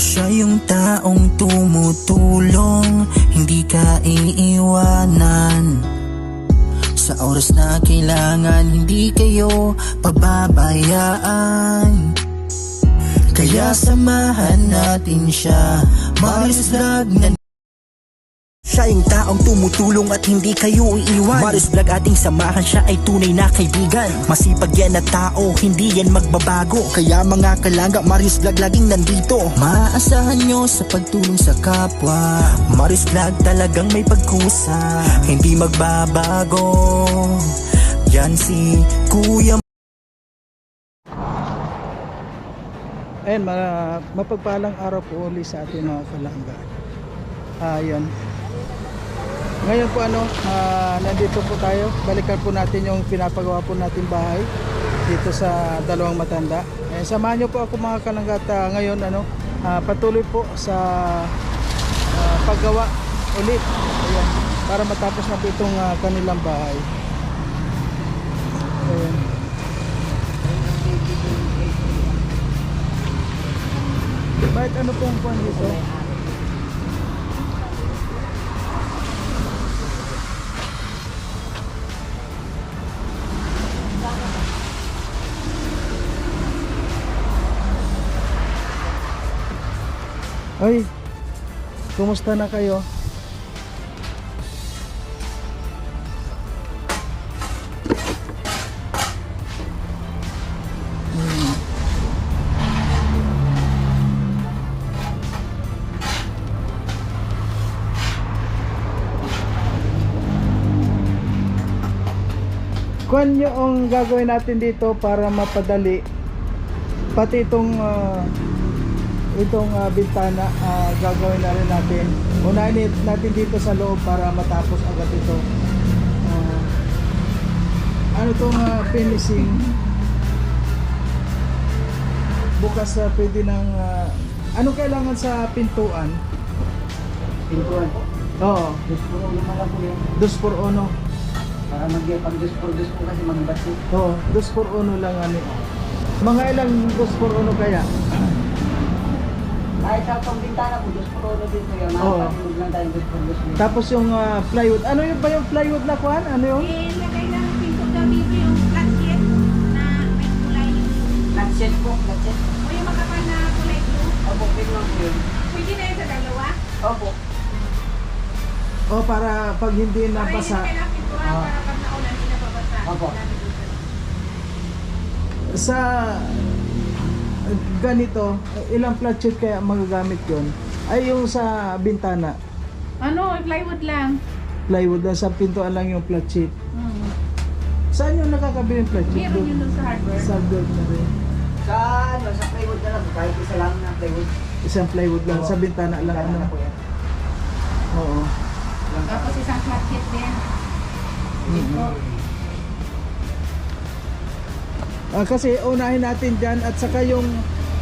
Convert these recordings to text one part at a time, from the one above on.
Siya yung taong tumutulong Hindi ka iiwanan. Sa oras na kailangan Hindi kayo pababayaan. Kaya samahan natin siya. Maris Vlog na siya taong tumutulong at hindi kayo iiwan. Marius Vlog ating samahan, siya ay tunay na kaibigan. Masipag yan na tao, hindi yan magbabago. Kaya mga kalangga, Marius Vlog laging nandito. Maaasahan nyo sa pagtulong sa kapwa. Marius Vlog talagang may pagkusa. Hindi magbabago. Yan si Kuya Ayan, ma- mapagpalang araw po ulit sa ating mga kalangga. Ayan. Ngayon po ano, ah, nandito po tayo. Balikan po natin yung pinapagawa po natin bahay dito sa dalawang matanda. Ayan, samahan niyo po ako mga kalangga at ah, ngayon ano, ah, patuloy po sa ah, paggawa ulit. Ayan, para matapos na po itong ah, kanilang bahay. Ayan. Bakit ano pong kwan dito? Ay, kumusta na kayo? Kwan yung gagawin natin dito para mapadali pati itong ah, itong ah, bintana ah, gagawin na rin natin. Unahin natin dito sa loob para matapos agad ito. Ah, ano itong ah, finishing? Bukas sa pwede ng ah, anong kailangan sa pintuan? Pintuan. Oo. Diyos po, naman lang po yun. dos por uno. Para mag pag Diyos po, Diyos po kasi mag-bat oo dos por uno lang ano. Mga ilang dos por uno kaya Kahit sa pang bintana po, Diyos ulo din po yun. Oo. Makapatulog lang tayo Diyos. Tapos yung ah, plywood. Ano yung ba yung plywood na kuhan? Ano yung? Ilagay na ng pinto daw dito yung flat sheet na may kulay. Flatset po, flatset. O yung makapal na kulay blue. Opo, pinong po yun. Pwede na yun sa dalawa. Opo. O para pag hindi Para hindi nabasa. na kailangan pintuan Ah. para pag naulan hindi nababasa. Opo. Sa ganito, ilang flat sheet kaya magagamit yon? Ay yung sa bintana. Ano, plywood lang. Plywood na sa pintuan lang yung flat sheet. Hmm. Saan yung nakakabili ng flat sheet? Meron yun sa hardware. Sa build na rin. Sa ano, sa plywood na lang. Kahit isa lang na plywood. Isang plywood lang. Sa bintana lang. Bintana Ano? na po yan. Oo. Lang po. Tapos isang flat sheet din. Mhm. Ah, kasi unahin natin dyan at saka yung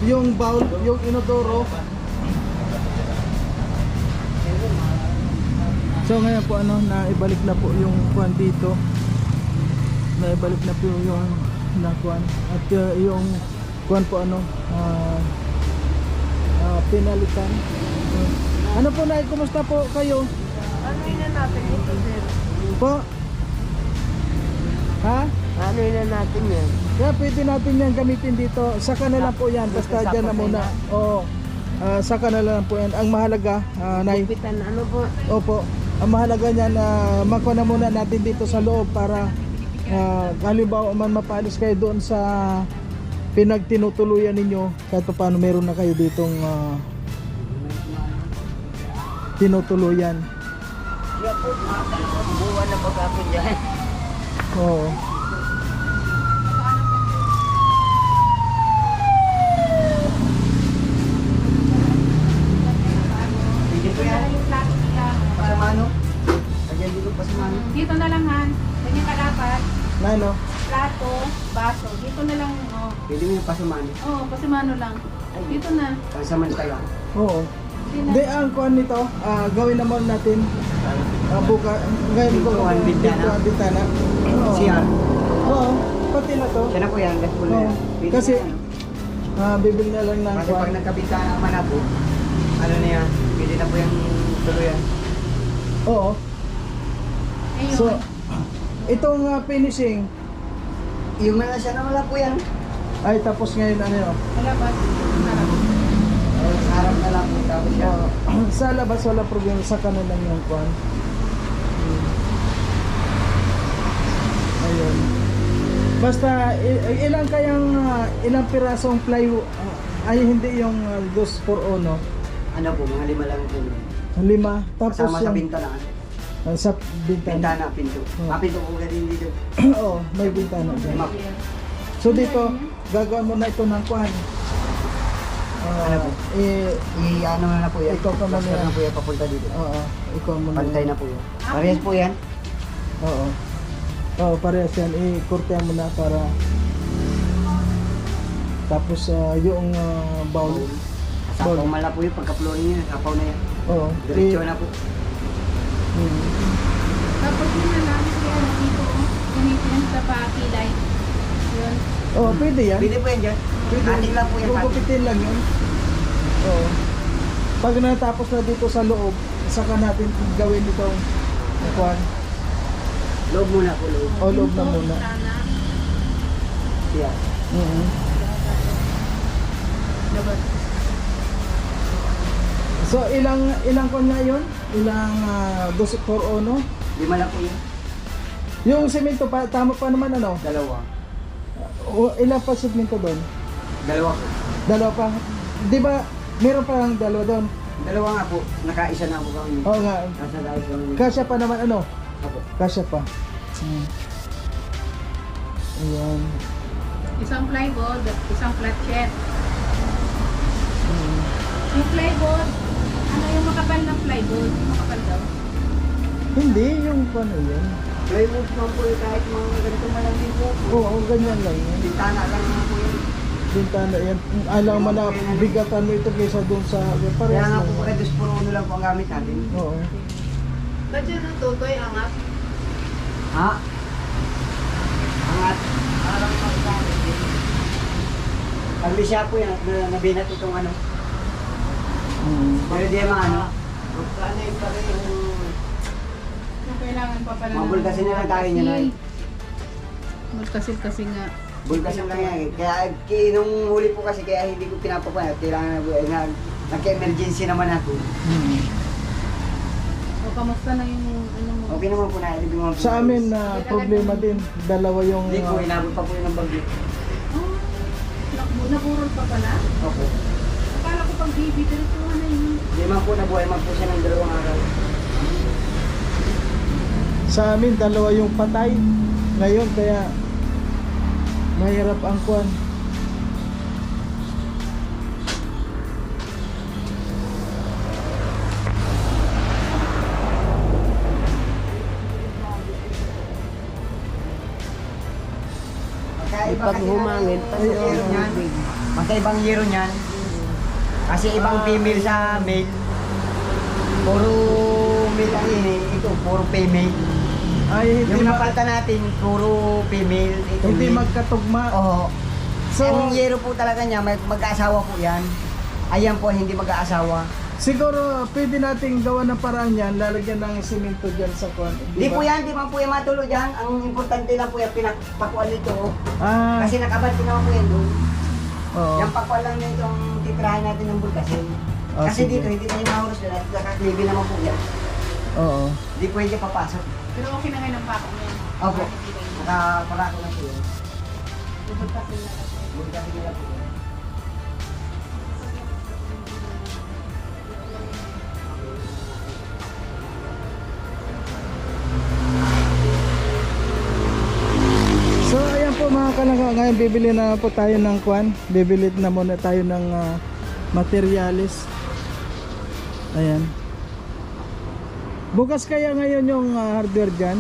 yung bowl, yung inodoro. So ngayon po ano, naibalik na po yung kwan dito. Naibalik na po yung na kwan. At uh, yung kwan po ano, ah ah, pinalitan. Uh, ano po na, kumusta po kayo? Ano na natin ito, sir? Po? Ha? Ano na natin yan? Kaya pwede natin yan gamitin dito. Saka na lang po yan. Basta dyan na muna. Oo. Ah, saka na lang po yan. Ang mahalaga, ah, Nay. Pitan, ano po? Opo. Ang mahalaga niyan na makuha na muna natin dito sa loob para uh, halimbawa man mapalis kayo doon sa pinagtinutuluyan ninyo kahit pa paano meron na kayo ditong ah, tinutuluyan. Yan po, buwan na pag ako dyan. Oo. Hindi po yan. Yung flat sheet lang. Pasamano. Lagyan dito pasamano. Dito na lang han. Ganyan ka dapat. Na no? Plato, baso. Dito na lang. Oh, Pwede mo yung pasamano. oh kasi mano lang. Dito na. Pansamantala. Oo. Hindi na. Hindi, ang kuhan nito, ah, gawin naman natin uh, buka, ngayon ko Pintuan, bintana. pintuan, bintana. Oo. Siya. Oo, pati na to. Siya na po yan. Gas po na Oo. yan. Pwede Kasi- na yan. Ah, bibili na lang ng Kasi pag nagkabintana naman na po, ano na yan, pwede na po yung tuluyan. Oo. Ayun. So, itong ah, finishing, Yung mga siya naman lang po yan. ay tapos ngayon ano yun? Wala ba? Sarap. Oh, sa harap na lang po tapos siya. Ah, sa labas wala problema sa kanan lang yung kwan. Ayun. Basta i- i- ilang kayang ah, ilang pirasong plywood ah, ay hindi yung uh, dos por uno. Ano po, mga lima lang po. Lima. Tapos Kasama sa yung bintana. ah, sa bintana. Bintana, pinto. Oh. Ah, pinto po din dito. Oo, may bintana dyan. Map. So dito, gagawin mo na ito ng kwan. Ah, Ano po? eh, I-ano na na po yan. Ikaw pa man yan. na po yan papunta dito. oo, ikaw mo na. Pantay na po yan. Parehas po yan. Oo. Oo, parehas yan. I-kurtehan mo na para tapos ah, yung ah, bowl. Sapaw Bowl. mala po yun. Pagka-flooring niya, sapaw na yan. Oo. Diretso na po. Hmm. Tapos yun na lang. Kaya dito. oh. Gamitin sa pakilay. Yun. Oo, pwede yan. Pwede po yan dyan. Ating lang po yan. Gugupitin lang yun. Oo. Pag natapos na dito sa loob, saka natin gawin itong kwan. Loob muna po, loob. O loob na muna. Sana. Yeah. Mhm. Labas. So ilang ilang kon nga yun? Ilang uh, dos por uno? Lima lang po yun. Yung semento pa tama pa naman ano? Dalawa. O ilang pa semento doon? Dalawa po. Dalawa pa. 'Di ba meron pa lang dalawa doon? Dalawa nga po. Nakaisa na po kami. Oo nga. Nasa dahil kami. Kasya pa naman ano? Apo. Kasya pa. Hmm. Ayan. Isang plywood, isang flat sheet. Hmm. Yung plywood, yung makapal ng plywood? Makapal daw. Hindi yung ano yun. Plywood naman po yun kahit mga ganito malang din po. Oo, ganyan lang yun. Bintana lang naman po yun. Bintana yan. Alam mo na bigatan mo ito kaysa doon sa Kaya nga po por uno lang po ang gamit natin. Oo. Ba't yun ang tutoy angat? Ha? Angat. Parang magkamit. Pag may siya po yan at na- nabinat itong ano. Hmm. Pero di naman ano. Magkano yung pa rin yung... Yung kailangan pa pala Mabulkasin na lang tayo niya na. Bulkasil kasi nga. Bulkasin lang yan. eh. Kaya ki- nung huli po kasi kaya hindi ko pinapakuha. Kailangan na, na nagka-emergency naman ako. Hmm. O kamusta na yung ano mo? Okay naman po na. Hindi naman po Sa amin na problema din, dalawa yung Hindi po, uh, inabot pa po yun ng bagyo. Oh, nak- naburol pa pala? Opo. Akala pag baby, diretso na yun. Hindi man po nabuhay man po siya ng dalawang araw. sa amin dalawa yung patay. Ngayon kaya mahirap ang kwan. Magkaiba Pag humangin, ang yero humangin. niyan. Magkaibang yero niyan. Kasi ibang female sa male. Puro male ang ini. Ito, puro female. Ay hindi Yung ma- napalta natin, puro female. Ito hindi male. magkatugma. Oo. So ang yero po talaga niya, may mag-aasawa po yan. Ayan po, hindi mag-aasawa. siguro pwede nating gawa ng paraan yan, lalagyan ng semento diyan sa kwan. Di po yan, di man po yan matulo dyan. Ang importante lang po yan, pinakpakuan nito. Ah, Kasi nakabati naman po yan doon. oo. Yung pakuan lang nito ang titirahan natin ng bulkasin. Ah, Kasi sige. dito, hindi tayo mahurus doon at nakaklibi naman po yan. Oo. Hindi pwede papasok. Pero okay na ngayon ang pako niya. Opo. Nakaparako na po yan. Bulkasil na kasi. Bulkasin nila po ngayon bibili na po tayo ng kwan. Bibili na muna tayo ng ah, materialis. Ayan. Bukas kaya ngayon yung ah, hardware dyan?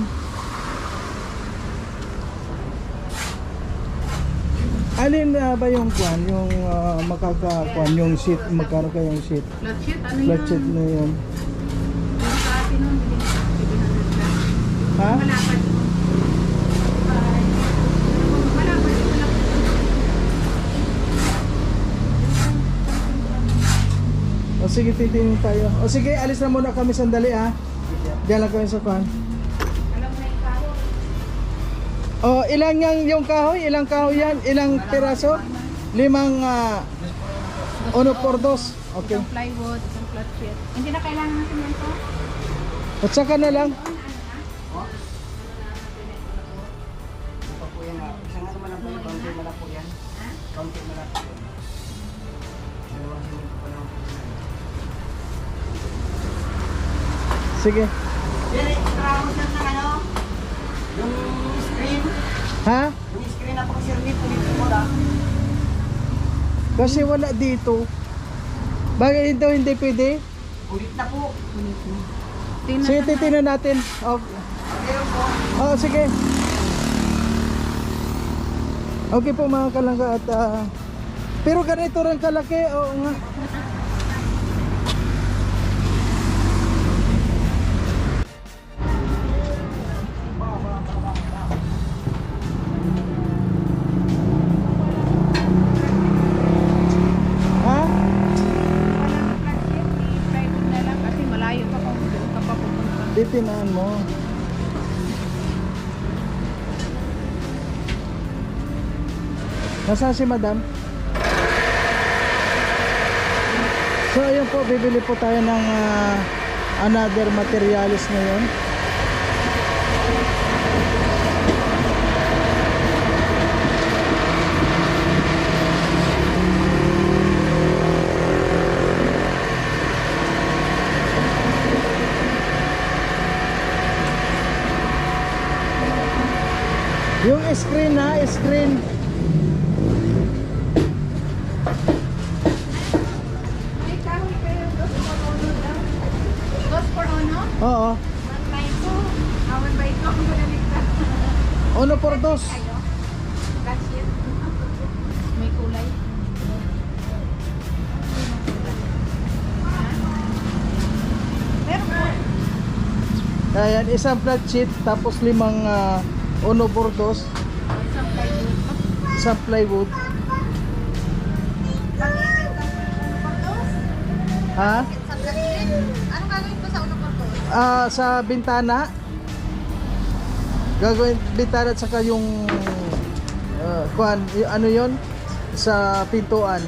Alin na ba yung kwan? Yung uh, makaka-kwan, yung sheet, magkano kayong sheet? Flat sheet, ano Flat sheet na yun. Yung sa atin nun, bilhin ko, 700 lang. Ha? Malapad. Ay, malapad yung malapad. O sige, titingin tayo. O sige, alis na muna kami sandali ha. Diyan lang kami sa kaho. O, ilang yang yung kahoy? Ilang kahoy yan? Ilang piraso? Limang ah, uno por dos. Okay. Isang plywood, isang flat sheet. Hindi na kailangan natin yan to. At saka na lang. Screen. Ha? Yung screen na pang sir dito po da. Kasi wala dito. Bakit ito hindi pwede? Ulit na po. Tingnan Sige, na titingnan natin. O, Meron po. oh, sige. Okay po mga kalangga at ah, pero ganito rin kalaki. Oo nga. Titinaan mo. Nasaan si madam? So ayun po, bibili po tayo ng ah, another materials ngayon. Yung screen na, screen. May kahoy kayo, dos por uno daw. Dos por uno? Oo. One by two. Awan by two. Uno por dos. May kulay. Meron po. Ayan, isang flat sheet tapos limang ah, uno por dos. Isang plywood. Isang plywood. Ha? Anong gagawin ko sa ulo ko po? Ah, sa bintana. Gagawin bintana at saka yung ah, kuan, ano yon sa pintuan.